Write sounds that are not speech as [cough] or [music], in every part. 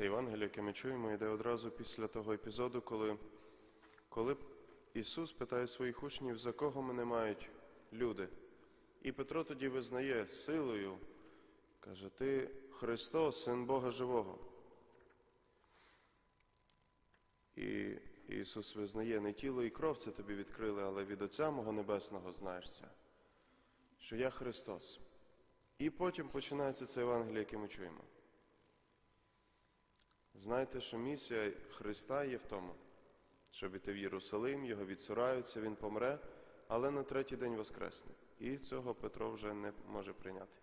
Це Євангеліє, яке ми чуємо, йде одразу після того епізоду, коли, коли Ісус питає своїх учнів, за кого мене мають люди. І Петро тоді визнає силою, каже, Ти Христос, Син Бога Живого. І Ісус визнає, не тіло і кров це тобі відкрили, але від Отця мого Небесного знаєш це, що я Христос. І потім починається це Євангеліє, яке ми чуємо. Знайте, що місія Христа є в тому, щоб іти в Єрусалим, його відсураються, він помре, але на третій день воскресне. І цього Петро вже не може прийняти.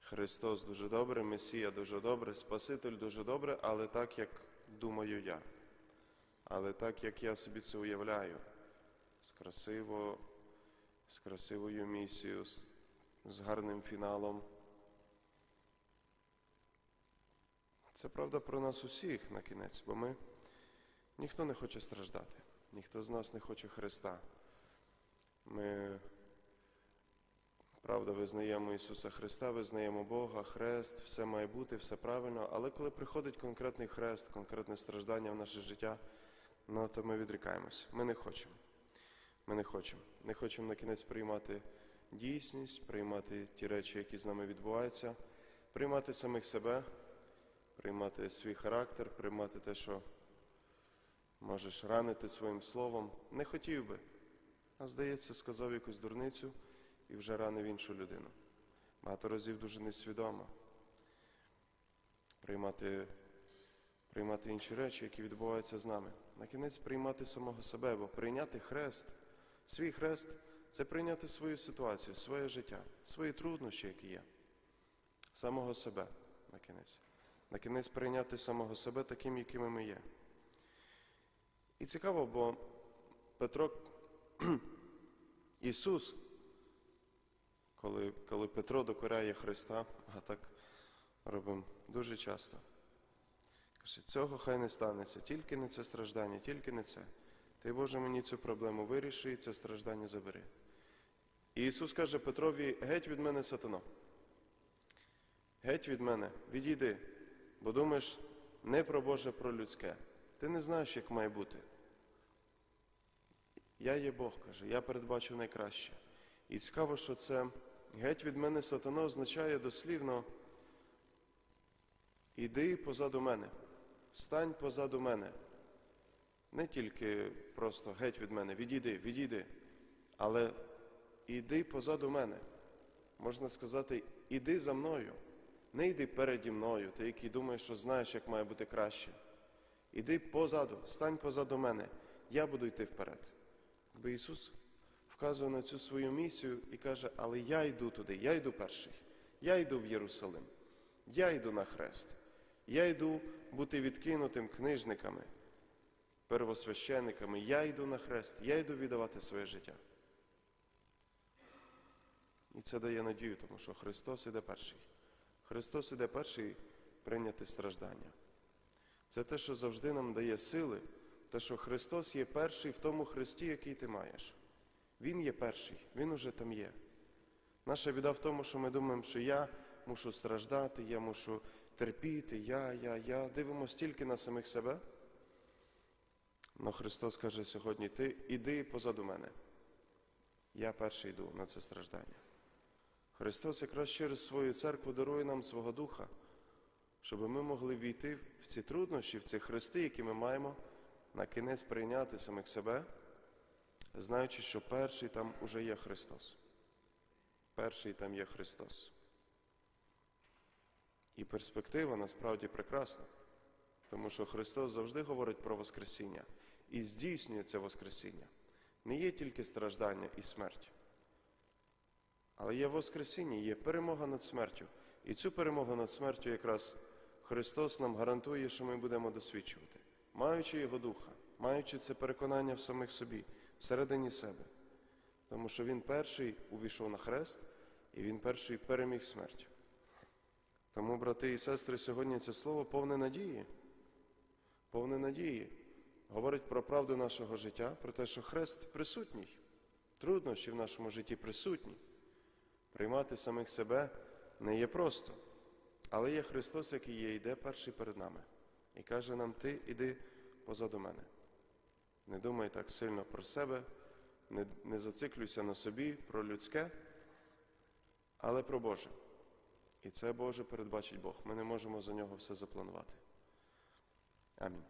Христос дуже добре, Месія дуже добре, Спаситель дуже добре, але так, як думаю я. Але так, як я собі це уявляю, з красиво, з красивою місією, з, гарним фіналом. Це правда про нас усіх на кінець, бо ми ніхто не хоче страждати, ніхто з нас не хоче Христа. Ми, правда, визнаємо Ісуса Христа, визнаємо Бога, Хрест, все має бути, все правильно, але коли приходить конкретний хрест, конкретне страждання в наше життя, ну, то ми відрікаємося. Ми не хочемо. Ми не хочемо. Не хочемо на кінець приймати дійсність, приймати ті речі, які з нами відбуваються, приймати самих себе приймати свій характер, приймати те, що можеш ранити своїм словом. Не хотів би, а здається, сказав якусь дурницю і вже ранив іншу людину. Багато разів дуже несвідомо приймати, приймати інші речі, які відбуваються з нами. На кінець приймати самого себе, бо прийняти хрест, свій хрест це прийняти свою ситуацію, своє життя, свої труднощі, які є, самого себе на кінець на кінець прийняти самого себе таким, якими ми є. І цікаво, бо Петро, [clears throat] Ісус, коли, коли Петро докоряє Христа, а так робимо дуже часто, каже, цього хай не станеться, тільки не це страждання, тільки не це. Ти, Боже, мені цю проблему виріши і це страждання забери. І Ісус каже Петрові, геть від мене сатано. Геть від мене, відійди, бо думаєш не про Боже, про людське. Ти не знаєш, як має бути. Я є Бог, каже, я передбачу найкраще. І цікаво, що це геть від мене сатана означає дослівно іди позаду мене, стань позаду мене. Не тільки просто геть від мене, відійди, відійди, але іди позаду мене. Можна сказати, іди за мною. Не йди переді мною, ти, який думаєш, що знаєш, як має бути краще. Іди позаду, стань позаду мене, я буду йти вперед. Якби Ісус вказує на цю свою місію і каже, але я йду туди, я йду перший, я йду в Єрусалим, я йду на хрест, я йду бути відкинутим книжниками, первосвященниками, я йду на хрест, я йду віддавати своє життя. І це дає надію, тому що Христос іде перший. Христос іде перший прийняти страждання. Це те, що завжди нам дає сили, те, що Христос є перший в тому Христі, який ти маєш. Він є перший, Він уже там є. Наша біда в тому, що ми думаємо, що я мушу страждати, я мушу терпіти, я, я, я. Дивимося тільки на самих себе. Но Христос каже сьогодні: ти іди позаду мене. Я перший йду на це страждання. Христос якраз через свою церкву дарує нам свого Духа, щоб ми могли війти в ці труднощі, в ці хрести, які ми маємо, на кінець прийняти самих себе, знаючи, що перший там уже є Христос. Перший там є Христос. І перспектива насправді прекрасна, тому що Христос завжди говорить про Воскресіння і здійснює це Воскресіння. Не є тільки страждання і смерть. Але є Воскресіння, є перемога над смертю. І цю перемогу над смертю якраз Христос нам гарантує, що ми будемо досвідчувати, маючи Його Духа, маючи це переконання в самих собі, всередині себе. Тому що Він перший увійшов на хрест, і Він перший переміг смерть. Тому, брати і сестри, сьогодні це слово повне надії, повне надії. Говорить про правду нашого життя, про те, що хрест присутній, труднощі в нашому житті присутні. Приймати самих себе не є просто, Але є Христос, який є, йде перший перед нами. І каже нам: Ти іди позаду мене. Не думай так сильно про себе, не, не зациклюйся на собі, про людське, але про Боже. І це Боже передбачить Бог. Ми не можемо за нього все запланувати. Амінь.